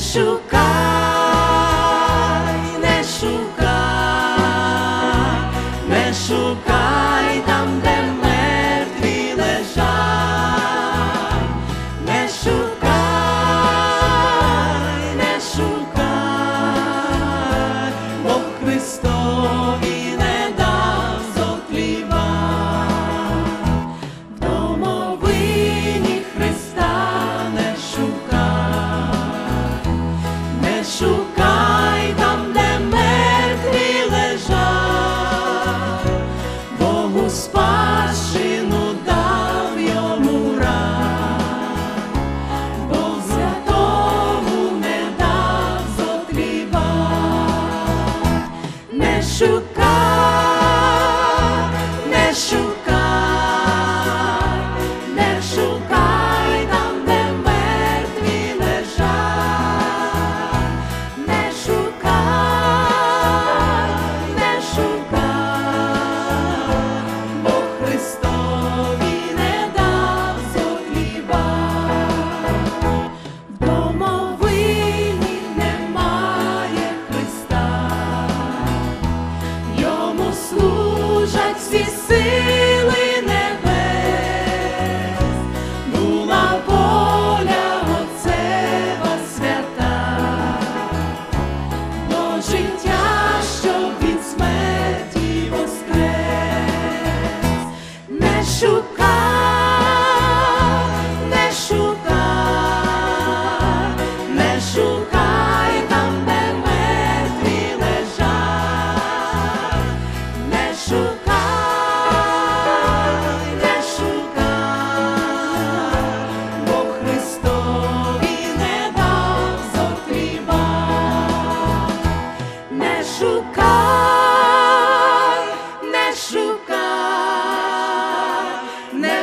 шукай, не шукай, не шукай там, де мертві лежать, не шукай, не шукай, Бог Христові. шукай там, де мертві лежать, Xinh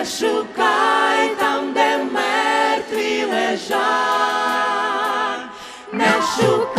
шукай там, де мертві лежать, не шукай.